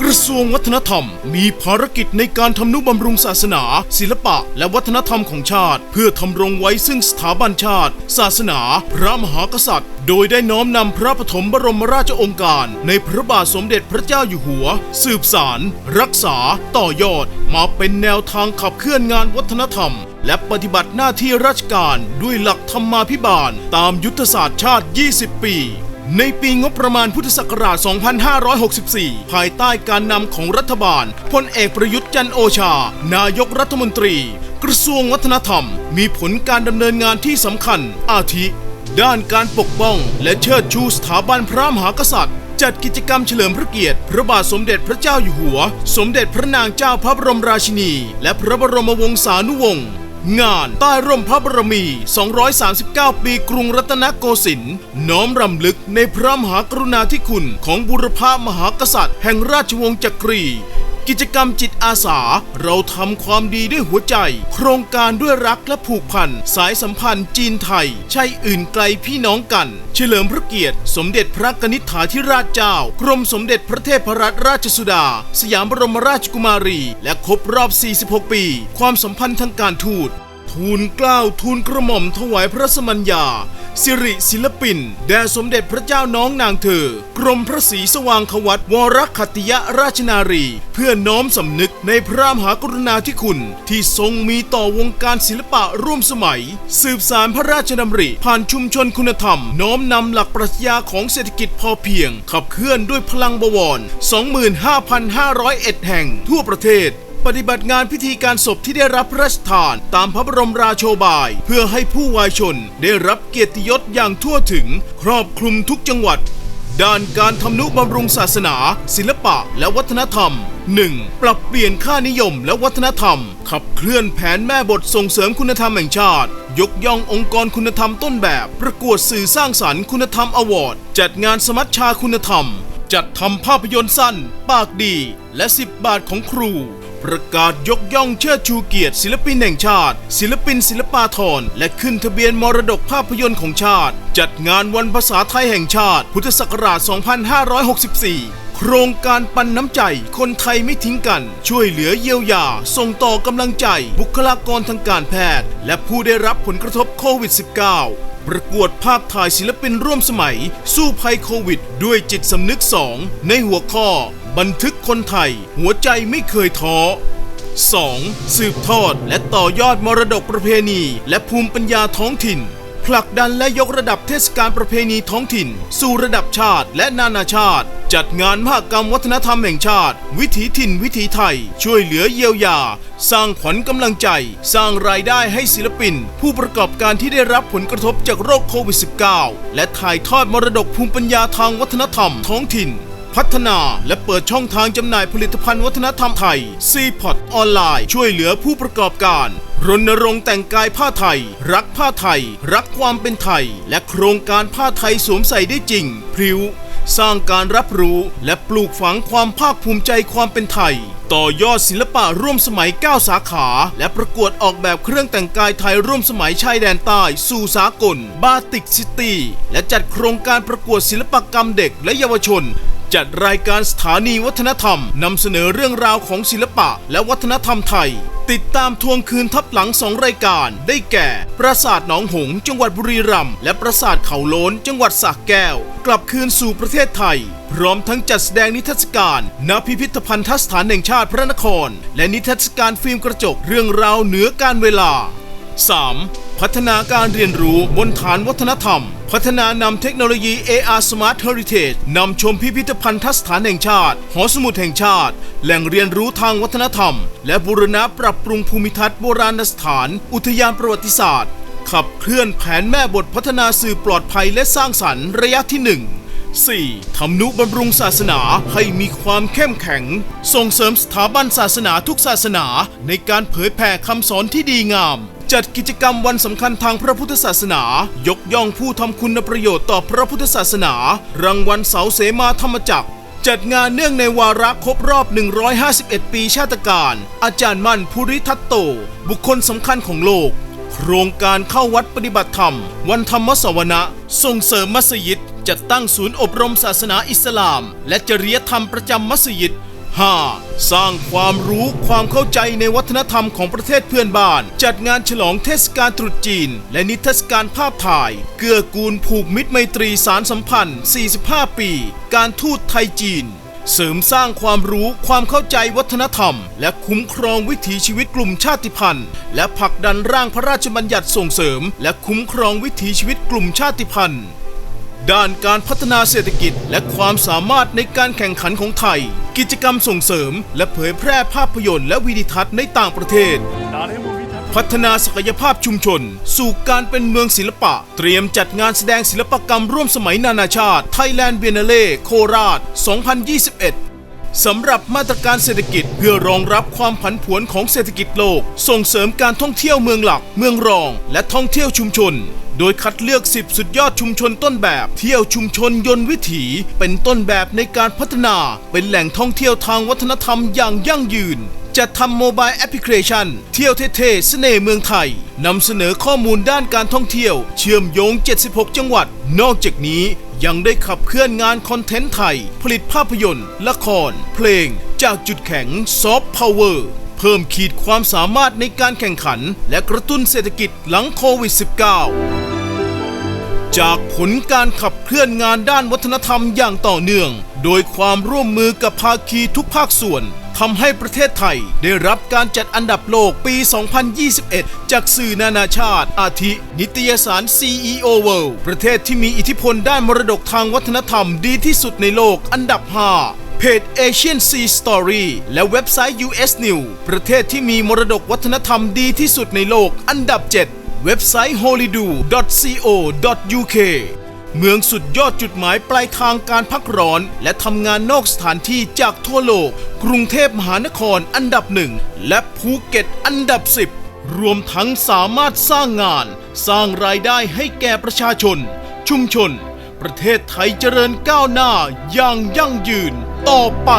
กระทรวงวัฒนธรรม มีภารกิจในการทำนุบำรุงศาสนา ศิลปะ และวัฒนธรรมของชาติ เพื่อทำรงไว้ซึ่งสถาบันชาติ ศาสนา พระมหากษัตริย์ โดยได้น้อมนำพระปฐมบรมราชองค์การ ในพระบาทสมเด็จพระเจ้าอยู่หัว สืบสาร รักษา ต่อยอด มาเป็นแนวทางขับเคลื่อนงานวัฒนธรรม และปฏิบัติหน้าที่ราชการด้วยหลักธรรมาภิบาล ตามยุทธศาสตร์ชาติ 20 ปี ในปีงบประมาณพุทธศักราช 2564 ภายใต้การนำของรัฐบาลพลเอกประยุทธ์จันโอชา นายกรัฐมนตรี กระทรวงวัฒนธรรม มีผลการดำเนินงานที่สำคัญ อาทิ ด้านการปกป้อง และเชิดชูสถาบันพระมหากษัตริย์จัดกิจกรรมเฉลิมพระเกียรติ พระบาทสมเด็จพระเจ้าอยู่หัว สมเด็จพระนางเจ้าพระบรมราชินี และพระบรมวงศานุวงศ์ งานใต้ร่มพระบรมี 239 ปีกรุงรัตนโกสินทร์น้อมรำลึกในพระมหากรุณาธิคุณของบุรพามหากษัตริย์ แห่งราชวงศ์จักรี กิจกรรมจิตอาสา เราทำความดีด้วยหัวใจ โครงการด้วยรักและผูกพัน สายสัมพันธ์จีนไทย ใช่อื่นไกลพี่น้องกัน เฉลิมพระเกียรติ สมเด็จพระกนิษฐาธิราชเจ้า กรมสมเด็จพระเทพรัตนราชสุดา สยามบรมราชกุมารี และครบรอบ 46 ปี ความสัมพันธ์ทางการทูตทูลเกล้าทูลกระหม่อมถวายพระสมัญญา สิริศิลปิน แด่สมเด็จพระเจ้าน้องนางเธอ กรมพระศรีสว่างขวัตวรคัติยราชนารี เพื่อน้อมสำนึกในพระมหากรุณาธิคุณ ที่ทรงมีต่อวงการศิลปะร่วมสมัย สืบสารพระราชดำริ ผ่านชุมชนคุณธรรม น้อมนำหลักปรัชญาของเศรษฐกิจพอเพียง ขับเคลื่อนด้วยพลังบวร 25,501 แห่งทั่วประเทศ ปฏิบัติงานพิธีการศพที่ได้รับพระราชทานตามพระบรมราโชบาย เพื่อให้ผู้วายชนได้รับเกียรติยศอย่างทั่วถึง ครอบคลุมทุกจังหวัด ด้านการทำนุบำรุงศาสนา ศิลปะและวัฒนธรรม 1. ปรับเปลี่ยนค่านิยมและวัฒนธรรม ขับเคลื่อนแผนแม่บทส่งเสริมคุณธรรมแห่งชาติ ยกย่ององค์กรคุณธรรมต้นแบบ ประกวดสื่อสร้างสรรค์คุณธรรมอวอร์ด จัดงานสมัชชาคุณธรรม จัดทำภาพยนตร์สั้น ปากดี และ 10 บาทของครู ประกาศยกย่องเชิดชูเกียรติ ศิลปินแห่งชาติ ศิลปินศิลปาธรและขึ้นทะเบียนมรดกภาพยนตร์ของชาติ จัดงานวันภาษาไทยแห่งชาติ พุทธศักราช 2564 โครงการปันน้ำใจ คนไทยไม่ทิ้งกัน ช่วยเหลือเยียวยา ส่งต่อกำลังใจ บุคลากรทางการแพทย์ และผู้ได้รับผลกระทบโควิด -19 ประกวดภาพถ่ายศิลปินร่วมสมัย สู้ภัยโควิด ด้วยจิตสำนึกสองในหัวข้อ บันทึกคนไทย หัวใจไม่เคยท้อ 2. สืบทอดและต่อยอดมรดกประเพณี และภูมิปัญญาท้องถิ่น ผลักดันและยกระดับเทศกาลประเพณีท้องถิ่น สู่ระดับชาติและนานาชาติ จัดงานมหกรรมวัฒนธรรมแห่งชาติ วิถีถิ่นวิถีไทย ช่วยเหลือเยียวยา สร้างขวัญกำลังใจ สร้างรายได้ให้ศิลปิน ผู้ประกอบการที่ได้รับผลกระทบจากโรคโควิด -19 และถ่ายทอดมรดกภูมิปัญญาทางวัฒนธรรมท้องถิ่น พัฒนาและเปิดช่องทางจำหน่ายผลิตภัณฑ์วัฒนธรรมไทย c p o t ออนไลน์ ช่วยเหลือผู้ประกอบการ รณรงค์แต่งกายผ้าไทย รักผ้าไทย รักความเป็นไทย และโครงการผ้าไทยสวมใส่ได้จริง พริ้ว สร้างการรับรู้และปลูกฝังความภาคภูมิใจความเป็นไทย ต่อยอดศิลปะร่วมสมัย 9 สาขา และประกวดออกแบบเครื่องแต่งกายไทยร่วมสมัยชายแดนใต้ สู่สากล บาติกซิตี้ และจัดโครงการประกวดศิลปกรรมเด็กและเยาวชน จัดรายการสถานีวัฒนธรรมนำเสนอเรื่องราวของศิลปะและวัฒนธรรมไทย ติดตามทวงคืนทับหลังสองรายการ ได้แก่ ปราสาทหนองหงส์จังหวัดบุรีรัมย์และปราสาทเขาโล้นจังหวัดสระแก้ว กลับคืนสู่ประเทศไทย พร้อมทั้งจัดแสดงนิทรรศการ ณพิพิธภัณฑสถานแห่งชาติพระนคร และนิทรรศการฟิล์มกระจกเรื่องราวเหนือการเวลา 3. พัฒนาการเรียนรู้บนฐานวัฒนธรรม พัฒนานำเทคโนโลยี AR Smart Heritage นำชมพิพิธภัณฑสถานแห่งชาติ หอสมุดแห่งชาติ แหล่งเรียนรู้ทางวัฒนธรรม และบูรณะปรับปรุงภูมิทัศน์โบราณสถาน อุทยานประวัติศาสตร์ ขับเคลื่อนแผนแม่บทพัฒนาสื่อปลอดภัยและสร้างสรรค์ระยะที่ 1 4. ทำนุบำรุงศาสนาให้มีความเข้มแข็ง ส่งเสริมสถาบันศาสนาทุกศาสนาในการเผยแผ่คำสอนที่ดีงาม จัดกิจกรรมวันสำคัญทางพระพุทธศาสนา ยกย่องผู้ทำคุณประโยชน์ต่อพระพุทธศาสนา รางวัลเสาเสมาธรรมจักร จัดงานเนื่องในวาระครบรอบ 151 ปีชาติการ อาจารย์มั่นภูริทัตโต บุคคลสำคัญของโลก โครงการเข้าวัดปฏิบัติธรรม วันธรรมสวนะส่งเสริมมัสยิดจัดตั้งศูนย์อบรมศาสนาอิสลาม และจริยธรรมประจำมัสยิด 5. สร้างความรู้ความเข้าใจในวัฒนธรรมของประเทศเพื่อนบ้าน จัดงานฉลองเทศกาลตรุษจีน และนิทรรศการภาพถ่าย เกื้อกูลผูกมิตรไมตรีสารสัมพันธ์ 45 ปี การทูตไทยจีน เสริมสร้างความรู้ความเข้าใจวัฒนธรรม และคุ้มครองวิถีชีวิตกลุ่มชาติพันธุ์ และผลักดันร่างพระราชบัญญัติส่งเสริม และคุ้มครองวิถีชีวิตกลุ่มชาติพันธุ์ ด้านการพัฒนาเศรษฐกิจและความสามารถในการแข่งขันของไทย กิจกรรมส่งเสริม และเผยแพร่ภาพยนตร์และวิดีทัศน์ในต่างประเทศ พัฒนาศักยภาพชุมชน สู่การเป็นเมืองศิลปะ เตรียมจัดงานแสดงศิลปกรรมร่วมสมัยนานาชาติ Thailand Biennale โคราช 2021สำหรับมาตรการเศรษฐกิจเพื่อรองรับความผันผวนของเศรษฐกิจโลก ส่งเสริมการท่องเที่ยวเมืองหลัก เมืองรอง และท่องเที่ยวชุมชน โดยคัดเลือก 10 สุดยอดชุมชนต้นแบบ เที่ยวชุมชนยนต์วิถีเป็นต้นแบบในการพัฒนา เป็นแหล่งท่องเที่ยวทางวัฒนธรรมอย่างยั่งยืนจัดทำโมบายแอปพลิเคชัน เที่ยวเท่ๆเสน่ห์เมืองไทยนำเสนอข้อมูลด้านการท่องเที่ยว เชื่อมโยง 76 จังหวัด นอกจากนี้ยังได้ขับเคลื่อนงานคอนเทนต์ไทย ผลิตภาพยนตร์ ละคร เพลง จากจุดแข็งซอฟต์พาวเวอร์ เพิ่มขีดความสามารถในการแข่งขัน และกระตุ้นเศรษฐกิจหลังโควิด -19 จากผลการขับเคลื่อนงานด้านวัฒนธรรมอย่างต่อเนื่อง โดยความร่วมมือกับภาคีทุกภาคส่วนทำให้ประเทศไทยได้รับการจัดอันดับโลกปี 2021 จากสื่อนานาชาติ อาทิ นิตยสาร CEO World ประเทศที่มีอิทธิพลด้านมรดกทางวัฒนธรรมดีที่สุดในโลกอันดับ 5 เพจ Asian Sea Story และเว็บไซต์ US News ประเทศที่มีมรดกวัฒนธรรมดีที่สุดในโลกอันดับ 7 เว็บไซต์ holido.co.uk เมืองสุดยอดจุดหมายปลายทางการพักร้อน และทำงานนอกสถานที่จากทั่วโลก กรุงเทพมหานครอันดับหนึ่งและภูเก็ตอันดับ 10 รวมทั้งสามารถสร้างงาน สร้างรายได้ให้แก่ประชาชน ชุมชน ประเทศไทยเจริญก้าวหน้าอย่างยั่งยืนต่อไป